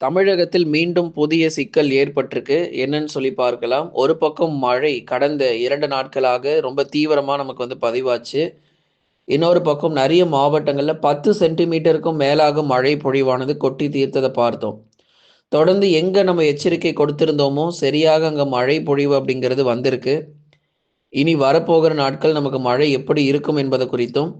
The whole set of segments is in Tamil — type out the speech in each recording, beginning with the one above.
தமிழகத்தில் மீண்டும் புதிய சிக்கல் ஏற்பட்டிருக்கு. என்னன்னு சொல்லி பார்க்கலாம். ஒரு பக்கம் மழை கடந்த இரண்டு நாட்களாக ரொம்ப தீவிரமா நமக்கு வந்து பதிவாச்சு. இன்னொரு பக்கம் நிறைய மாவட்டங்களில் பத்து சென்டிமீட்டருக்கும் மேலாக மழை பொழிவானது கொட்டி தீர்த்ததை பார்த்தோம். தொடர்ந்து எங்கே நம்ம எச்சரிக்கை கொடுத்திருந்தோமோ சரியாக அங்கே மழை பொழிவு அப்படிங்கிறது வந்திருக்கு. இனி வரப்போகிற நாட்கள் நமக்கு மழை எப்படி இருக்கும் என்பது குறித்தும்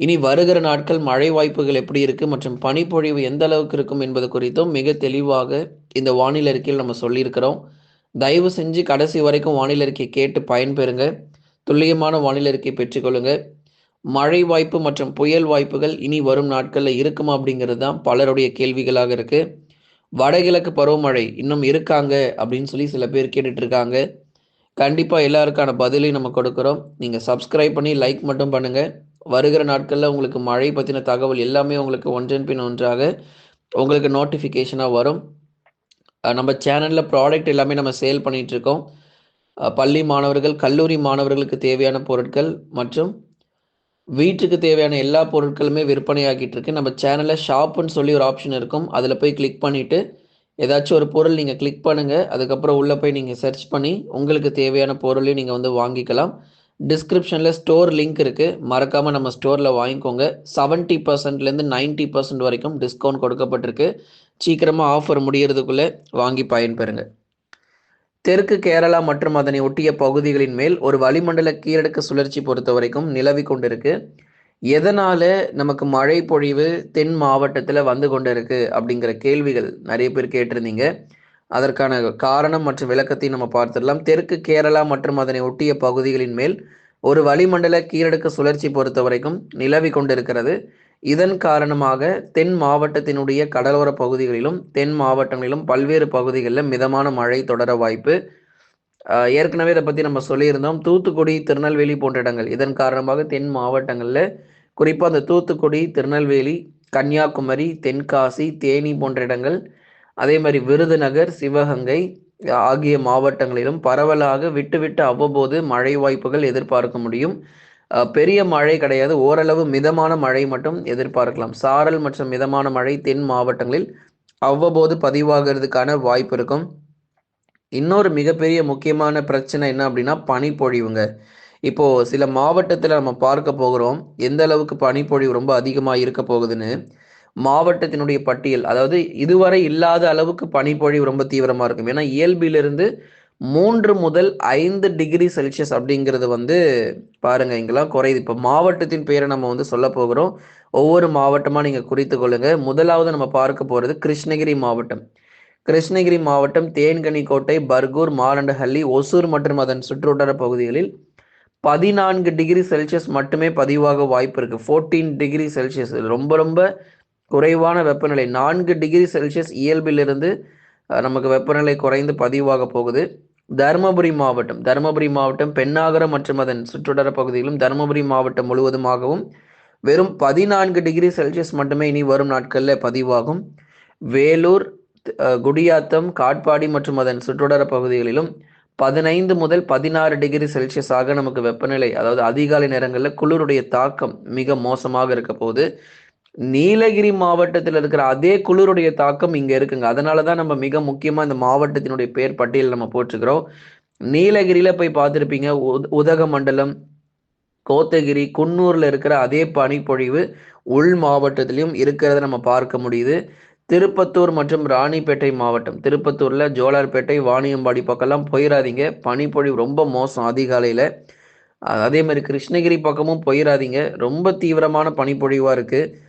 இனி வருகிற நாட்கள் மழை வாய்ப்புகள் எப்படி இருக்கு மற்றும் பனிப்பொழிவு எந்த அளவுக்கு இருக்கும் என்பது குறித்தும் மிக தெளிவாக இந்த வானிலை அறிக்கையில் நம்ம சொல்லியிருக்கிறோம். தயவு செஞ்சு கடைசி வரைக்கும் வானிலை அறிக்கை கேட்டு பயன்பெறுங்க. துல்லியமான வானிலை அறிக்கை பெற்றுக்கொள்ளுங்க மழை வாய்ப்பு மற்றும் புயல் வாய்ப்புகள் இனி வரும் நாட்களில் இருக்குமா அப்படிங்கிறது தான் பலருடைய கேள்விகளாக இருக்கு. வடகிழக்கு பருவமழை இன்னும் இருக்காங்க அப்படின்னு சொல்லி சில பேர் கேட்டுட்டு இருக்காங்க. கண்டிப்பாக எல்லாருக்கான பதிலையும் நம்ம கொடுக்குறோம். நீங்கள் சப்ஸ்கிரைப் பண்ணி லைக் மட்டும் பண்ணுங்கள் வருகிற நாட்களில் உங்களுக்கு மழை பற்றின தகவல் எல்லாமே உங்களுக்கு ஒன்றன் பின் ஒன்றாக உங்களுக்கு நோட்டிஃபிகேஷனாக வரும். நம்ம சேனலில் ப்ராடக்ட் எல்லாமே நம்ம சேல் பண்ணிகிட்ருக்கோம் பள்ளி மாணவர்கள் கல்லூரி மாணவர்களுக்கு தேவையான பொருட்கள் மற்றும் வீட்டுக்கு தேவையான எல்லா பொருட்களுமே விற்பனையாகிட்டு இருக்கு நம்ம சேனலில் ஷாப்புன்னு சொல்லி ஒரு ஆப்ஷன் இருக்கும். அதில் போய் கிளிக் பண்ணிவிட்டு ஏதாச்சும் ஒரு பொருள் நீங்கள் கிளிக் பண்ணுங்கள் அதுக்கப்புறம் உள்ளே போய் நீங்கள் சர்ச் பண்ணி உங்களுக்கு தேவையான பொருளையும் நீங்கள் வந்து வாங்கிக்கலாம். டிஸ்கிரிப்ஷனில் ஸ்டோர் லிங்க் இருக்குது மறக்காமல் நம்ம ஸ்டோரில் வாங்கிக்கோங்க. செவன்ட்டி பர்சன்ட்லேருந்து நைன்ட்டி பர்சன்ட் வரைக்கும் டிஸ்கவுண்ட் கொடுக்கப்பட்டிருக்கு. சீக்கிரமாக ஆஃபர் முடியறதுக்குள்ளே வாங்கி பயன்பெறுங்க. தெற்கு கேரளா மற்றும் அதனை ஒட்டிய பகுதிகளின் மேல் ஒரு வளிமண்டல கீழடுக்கு சுழற்சி பொறுத்த வரைக்கும் நிலவி கொண்டிருக்கு. எதனால் நமக்கு மழை பொழிவு தென் மாவட்டத்தில் வந்து கொண்டு இருக்குது அப்படிங்கிற கேள்விகள் நிறைய பேர் கேட்டிருந்தீங்க. அதற்கான காரணம் மற்றும் விளக்கத்தை நம்ம பார்த்துடலாம். தெற்கு கேரளா மற்றும் அதனை ஒட்டிய பகுதிகளின் மேல் ஒரு வளிமண்டல கீழடுக்கு சுழற்சி பொறுத்த வரைக்கும் நிலவி கொண்டிருக்கிறது. இதன் காரணமாக தென் மாவட்டத்தினுடைய கடலோர பகுதிகளிலும் தென் மாவட்டங்களிலும் பல்வேறு பகுதிகளில் மிதமான மழை தொடர வாய்ப்பு ஏற்கனவே இதை பற்றி நம்ம சொல்லியிருந்தோம். தூத்துக்குடி திருநெல்வேலி போன்ற இடங்கள். இதன் காரணமாக தென் மாவட்டங்களில் குறிப்பாக அந்த தூத்துக்குடி திருநெல்வேலி கன்னியாகுமரி தென்காசி தேனி போன்ற இடங்கள் அதே மாதிரி விருதுநகர் சிவகங்கை ஆகிய மாவட்டங்களிலும் பரவலாக விட்டு விட்டு அவ்வப்போது மழை வாய்ப்புகள் எதிர்பார்க்க முடியும். பெரிய மழை கிடையாது. ஓரளவு மிதமான மழை மட்டும் எதிர்பார்க்கலாம். சாரல் மற்றும் மிதமான மழை தென் மாவட்டங்களில் அவ்வப்போது பதிவாகிறதுக்கான வாய்ப்பு இருக்கும். இன்னொரு மிகப்பெரிய முக்கியமான பிரச்சனை என்ன அப்படின்னா பனிப்பொழிவுங்க. இப்போ சில மாவட்டத்தில் நம்ம பார்க்க போகிறோம் எந்த அளவுக்கு பனிப்பொழிவு ரொம்ப அதிகமாக இருக்க போகுதுன்னு. மாவட்டத்தினுடைய பட்டியல் அதாவது இதுவரை இல்லாத அளவுக்கு பனிப்பொழிவு ரொம்ப தீவிரமாக இருக்கும். ஏன்னா இயல்பிலிருந்து மூன்று முதல் ஐந்து டிகிரி செல்சியஸ் அப்படிங்கிறது வந்து பாருங்க இங்கெல்லாம் குறையுது. இப்போ மாவட்டத்தின் பேரை நம்ம வந்து சொல்ல போகிறோம். ஒவ்வொரு மாவட்டமாக நீங்கள் குறித்து கொள்ளுங்க. முதலாவது நம்ம பார்க்க போகிறது கிருஷ்ணகிரி மாவட்டம். கிருஷ்ணகிரி மாவட்டம் தேன்கனிக்கோட்டை பர்கூர் மாரண்டஹள்ளி ஒசூர் மற்றும் அதன் சுற்றுவட்டார பகுதிகளில் பதினான்கு டிகிரி செல்சியஸ் மட்டுமே பதிவாக வாய்ப்பு இருக்கு. Fourteen degree Celsius. ரொம்ப ரொம்ப குறைவான வெப்பநிலை நான்கு டிகிரி செல்சியஸ் இயல்பிலிருந்து நமக்கு வெப்பநிலை குறைந்து பதிவாக போகுது. தருமபுரி மாவட்டம் தருமபுரி மாவட்டம் பெண்ணாகரம் மற்றும் அதன் சுற்றுடர பகுதிகளும் தருமபுரி மாவட்டம் முழுவதுமாகவும் வெறும் பதினான்கு டிகிரி செல்சியஸ் மட்டுமே இனி வரும் நாட்களில் பதிவாகும். வேலூர் குடியாத்தம் காட்பாடி மற்றும் அதன் சுற்றுடர பகுதிகளிலும் பதினைந்து முதல் பதினாறு டிகிரி செல்சியஸாக நமக்கு வெப்பநிலை அதாவது அதிகாலை நேரங்களில் குளிருடைய தாக்கம் மிக மோசமாக இருக்க போகுது. நீலகிரி மாவட்டத்தில் இருக்கிற அதே குளிருடைய தாக்கம் இங்கே இருக்குங்க. அதனால தான் நம்ம மிக முக்கியமாக இந்த மாவட்டத்தினுடைய பேர் பட்டியல் நம்ம போட்டிருக்கிறோம். நீலகிரியில் போய் பார்த்துருப்பீங்க. உத- உதகமண்டலம் கோத்தகிரி குன்னூரில் இருக்கிற அதே பனிப்பொழிவு உள் மாவட்டத்திலையும் இருக்கிறத நம்ம பார்க்க முடியுது. திருப்பத்தூர் மற்றும் ராணிப்பேட்டை மாவட்டம். திருப்பத்தூரில் ஜோலார்பேட்டை வாணியம்பாடி பக்கம்லாம் போயிடாதீங்க பனிப்பொழிவு ரொம்ப மோசம் அதிகாலையில். அதே மாதிரி கிருஷ்ணகிரி பக்கமும் போயிடாதீங்க ரொம்ப தீவிரமான பனிப்பொழிவாக இருக்குது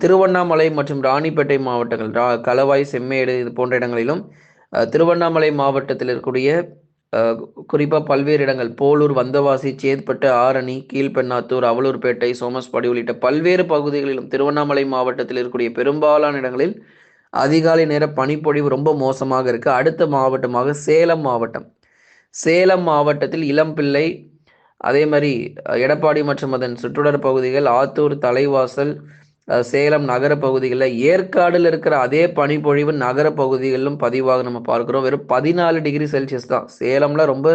திருவண்ணாமலை மற்றும் ராணிப்பேட்டை மாவட்டங்கள் ரா களவாய் செம்மேடு இது போன்ற இடங்களிலும் திருவண்ணாமலை மாவட்டத்தில் இருக்கக்கூடிய குறிப்பாக பல்வேறு இடங்கள் போலூர் வந்தவாசி சேத்பட்டு ஆரணி கீழ்பெண்ணாத்தூர் அவலூர்பேட்டை சோமஸ்பாடி உள்ளிட்ட பல்வேறு பகுதிகளிலும் திருவண்ணாமலை மாவட்டத்தில் இருக்கக்கூடிய பெரும்பாலான இடங்களில் அதிகாலை நேர பனிப்பொழிவு ரொம்ப மோசமாக இருக்குது அடுத்த மாவட்டமாக சேலம் மாவட்டம். சேலம் மாவட்டத்தில் இளம்பிள்ளை அதே மாதிரி எடப்பாடி மற்றும் அதன் சுற்றுடர் பகுதிகள் ஆத்தூர் தலைவாசல் சேலம் நகர பகுதிகளில் ஏற்காடில் இருக்கிற அதே பனிப்பொழிவு நகர பகுதிகளிலும் பதிவாக நம்ம பார்க்கிறோம். வெறும் பதினாலு டிகிரி செல்சியஸ் தான். சேலம்ல ரொம்ப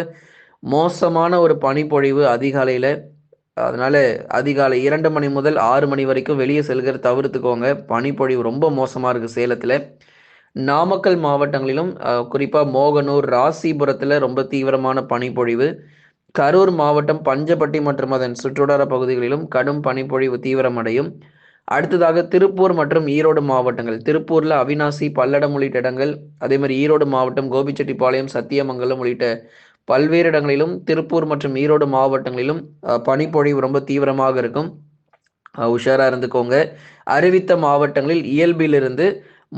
மோசமான ஒரு பனிப்பொழிவு அதிகாலையில். அதனால அதிகாலை இரண்டு மணி முதல் ஆறு மணி வரைக்கும் வெளியே செல்கிற தவிர்த்துக்கோங்க. பனிப்பொழிவு ரொம்ப மோசமாக இருக்குது சேலத்தில். நாமக்கல் மாவட்டங்களிலும் குறிப்பாக மோகனூர் ராசிபுரத்தில் ரொம்ப தீவிரமான பனிப்பொழிவு. கரூர் மாவட்டம் பஞ்சப்பட்டி மற்றும் அதன் சுற்றுவட்டார பகுதிகளிலும் கடும் பனிப்பொழிவு தீவிரமடையும். அடுத்ததாக திருப்பூர் மற்றும் ஈரோடு மாவட்டங்கள். திருப்பூரில் அவினாசி பல்லடம் உள்ளிட்ட இடங்கள் அதே மாதிரி ஈரோடு மாவட்டம் கோபிச்செட்டிப்பாளையம் சத்தியமங்கலம் உள்ளிட்ட பல்வேறு இடங்களிலும் திருப்பூர் மற்றும் ஈரோடு மாவட்டங்களிலும் பனிப்பொழிவு ரொம்ப தீவிரமாக இருக்கும். உஷாராக இருந்துக்கோங்க. அறிவித்த மாவட்டங்களில் இயல்பிலிருந்து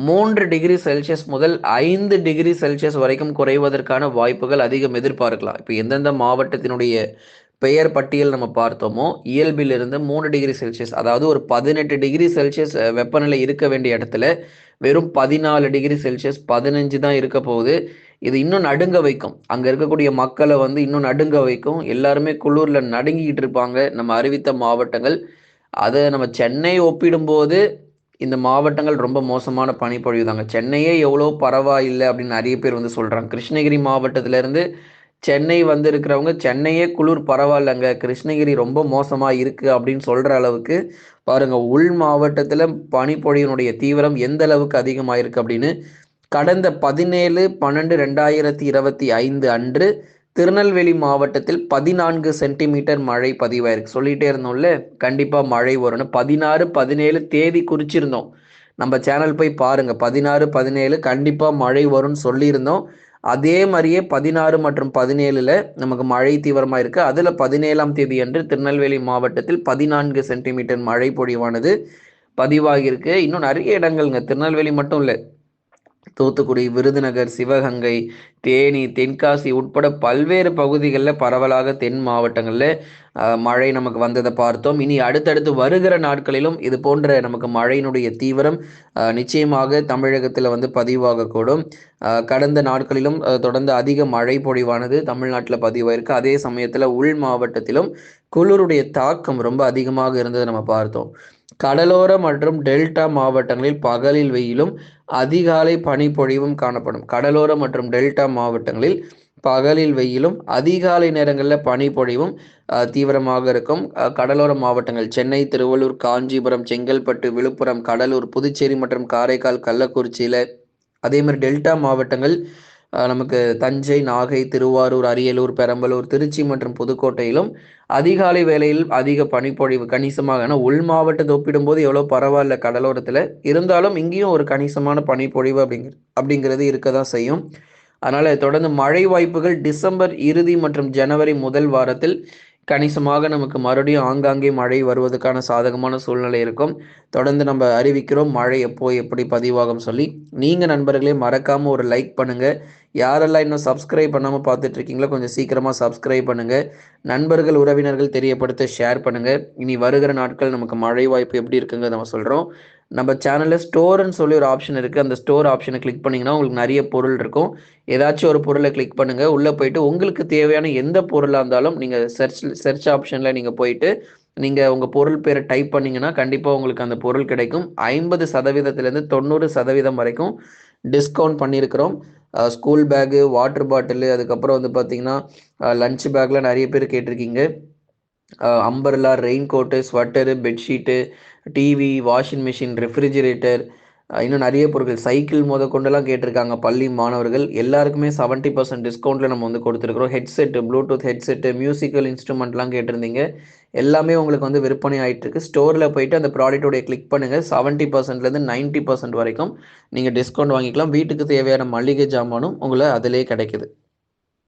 மூன்று டிகிரி செல்சியஸ் முதல் ஐந்து டிகிரி செல்சியஸ் வரைக்கும் குறைவதற்கான வாய்ப்புகள் அதிகம் எதிர்பார்க்கலாம். இப்போ எந்தெந்த மாவட்டத்தினுடைய பெயர் பட்டியல் நம்ம பார்த்தோமோ இயல்பிலிருந்து மூணு டிகிரி செல்சியஸ் அதாவது ஒரு பதினெட்டு டிகிரி செல்சியஸ் வெப்பநிலை இருக்க வேண்டிய இடத்துல வெறும் பதினாலு டிகிரி செல்சியஸ் பதினஞ்சு தான் இருக்க போகுது. இது இன்னும் நடுங்க வைக்கும். அங்கே இருக்கக்கூடிய மக்களை வந்து இன்னும் நடுங்க வைக்கும். எல்லாருமே குளூரில் நடுங்கிக்கிட்டு இருப்பாங்க. நம்ம அறிவித்த மாவட்டங்கள். அதை நம்ம சென்னை ஒப்பிடும்போது இந்த மாவட்டங்கள் ரொம்ப மோசமான பனிப்பொழிவு தாங்க. சென்னையே எவ்வளோ பரவாயில்லை அப்படின்னு நிறைய பேர் வந்து சொல்கிறாங்க கிருஷ்ணகிரி மாவட்டத்திலேருந்து சென்னை வந்து இருக்கிறவங்க சென்னையே குளிர் பரவாயில்லைங்க. கிருஷ்ணகிரி ரொம்ப மோசமாக இருக்குது அப்படின்னு சொல்கிற அளவுக்கு பாருங்கள் உள் மாவட்டத்தில் பனிப்பொழியினுடைய தீவிரம் எந்த அளவுக்கு அதிகமாக இருக்குது அப்படின்னு கடந்த பதினேழு பன்னெண்டு ரெண்டாயிரத்தி இருபத்தி ஐந்து அன்று திருநெல்வேலி மாவட்டத்தில் பதினான்கு சென்டிமீட்டர் மழை பதிவாயிருக்கு. சொல்லிகிட்டே இருந்தோம்ல கண்டிப்பாக மழை வரும்னு. பதினாறு பதினேழு தேதி குறிச்சிருந்தோம். நம்ம சேனல் போய் பாருங்கள் பதினாறு பதினேழு கண்டிப்பாக மழை வரும்னு சொல்லியிருந்தோம். அதே மாதிரியே பதினாறு மற்றும் பதினேழுல நமக்கு மழை தீவிரமாக இருக்கு. அதில் பதினேழாம் தேதி அன்று திருநெல்வேலி மாவட்டத்தில் பதினான்கு சென்டிமீட்டர் மழை பொழிவானது பதிவாகியிருக்கு. இன்னும் நிறைய இடங்கள்ங்க. திருநெல்வேலி மட்டும் இல்லை. தூத்துக்குடி விருதுநகர் சிவகங்கை தேனி தென்காசி உட்பட பல்வேறு பகுதிகளில் பரவலாக தென் மாவட்டங்களில் மழை நமக்கு வந்ததை பார்த்தோம். இனி அடுத்தடுத்து வருகிற நாட்களிலும் இது போன்ற நமக்கு மழையினுடைய தீவிரம் நிச்சயமாக தமிழகத்தில் வந்து பதிவாகக்கூடும். கடந்த நாட்களிலும் தொடர்ந்து அதிக மழை பொழிவானது தமிழ்நாட்டில் பதிவாயிருக்கு. அதே சமயத்தில் உள் மாவட்டத்திலும் குளிருடைய தாக்கம் ரொம்ப அதிகமாக இருந்ததை நம்ம பார்த்தோம். கடலோர மற்றும் டெல்டா மாவட்டங்களில் பகலில் வெயிலும் அதிகாலை பனிப்பொழிவும் காணப்படும். கடலோர மற்றும் டெல்டா மாவட்டங்களில் பகலில் வெயிலும் அதிகாலை நேரங்களில் பனிப்பொழிவும் தீவிரமாக இருக்கும். கடலோர மாவட்டங்கள் சென்னை திருவள்ளூர் காஞ்சிபுரம் செங்கல்பட்டு விழுப்புரம் கடலூர் புதுச்சேரி மற்றும் காரைக்கால் கள்ளக்குறிச்சியில் அதே மாதிரி டெல்டா மாவட்டங்கள் நமக்கு தஞ்சை நாகை திருவாரூர் அரியலூர் பெரம்பலூர் திருச்சி மற்றும் புதுக்கோட்டையிலும் அதிகாலை வேளையில் அதிக பனிப்பொழிவு கணிசமாக. ஏன்னா உள் மாவட்டத்தை ஒப்பிடும்போது எவ்வளோ பரவாயில்ல கடலோரத்தில். இருந்தாலும் இங்கேயும் ஒரு கணிசமான பனிப்பொழிவு அப்படிங்கிற அப்படிங்கிறது இருக்க தான் செய்யும். அதனால் தொடர்ந்து மழை வாய்ப்புகள் டிசம்பர் இறுதி மற்றும் ஜனவரி முதல் வாரத்தில் கணிசமாக நமக்கு மறுபடியும் ஆங்காங்கே மழை வருவதற்கான சாதகமான சூழ்நிலை இருக்கும். தொடர்ந்து நம்ம அறிவிக்கிறோம் மழை எப்போ எப்படி பதிவாகும் சொல்லி. நீங்கள் நண்பர்களே மறக்காமல் ஒரு லைக் பண்ணுங்கள் யாரெல்லாம் இன்னும் சப்ஸ்கிரைப் பண்ணாமல் பார்த்துட்டு இருக்கீங்களோ கொஞ்சம் சீக்கிரமாக சப்ஸ்கிரைப் பண்ணுங்கள் நண்பர்கள் உறவினர்கள் தெரியப்படுத்த ஷேர் பண்ணுங்கள் இனி வருகிற நாட்கள் நமக்கு மழை வாய்ப்பு எப்படி இருக்குங்க நம்ம சொல்கிறோம் நம்ம சேனலில் ஸ்டோர்னு சொல்லி ஒரு ஆப்ஷன் இருக்குது அந்த ஸ்டோர் ஆப்ஷனை கிளிக் பண்ணிங்கன்னா உங்களுக்கு நிறைய பொருள் இருக்கும். ஏதாச்சும் ஒரு பொருளை கிளிக் பண்ணுங்கள் உள்ளே போயிட்டு உங்களுக்கு தேவையான எந்த பொருளாக இருந்தாலும் நீங்கள் சர்ச் சர்ச் ஆப்ஷனில் நீங்கள் போயிட்டு நீங்கள் உங்கள் பொருள் பேரை டைப் பண்ணிங்கன்னா கண்டிப்பாக உங்களுக்கு அந்த பொருள் கிடைக்கும். ஐம்பது சதவீதத்துலேருந்து தொண்ணூறு சதவீதம் வரைக்கும் டிஸ்கவுண்ட் பண்ணியிருக்கிறோம். ஸ்கூல் பேகு வாட்டர் பாட்டிலு அதுக்கப்புறம் வந்து பார்த்தீங்கன்னா லஞ்ச் பேக்கில் நிறைய பேர் கேட்டிருக்கீங்க. Umbrella rain coat sweater bedsheet TV washing machine refrigerator இன்னும் நிறைய பொருட்கள். சைக்கிள் முத கொண்டெல்லாம் கேட்டிருக்காங்க பள்ளி மாணவர்கள். எல்லாருக்குமே செவன்ட்டி பர்சன்ட் டிஸ்கவுண்ட்டில் நம்ம வந்து கொடுத்துருக்குறோம். ஹெட்செட்டு ப்ளூடூத் ஹெட்செட்டு மியூசிக்கல் இன்ஸ்ட்ருமெண்ட்லாம் கேட்டிருந்தீங்க. எல்லாமே உங்களுக்கு வந்து விற்பனை ஆகிட்டு இருக்கு ஸ்டோரில் போயிட்டு அந்த ப்ராடக்டோடைய கிளிக் பண்ணுங்கள் செவன்ட்டி பர்சன்ட்லேருந்து நைன்ட்டி பர்சன்ட் வரைக்கும் நீங்கள் டிஸ்கவுண்ட் வாங்கிக்கலாம். வீட்டுக்கு தேவையான மளிகை ஜாமானும் உங்களை அதிலே கிடைக்குது.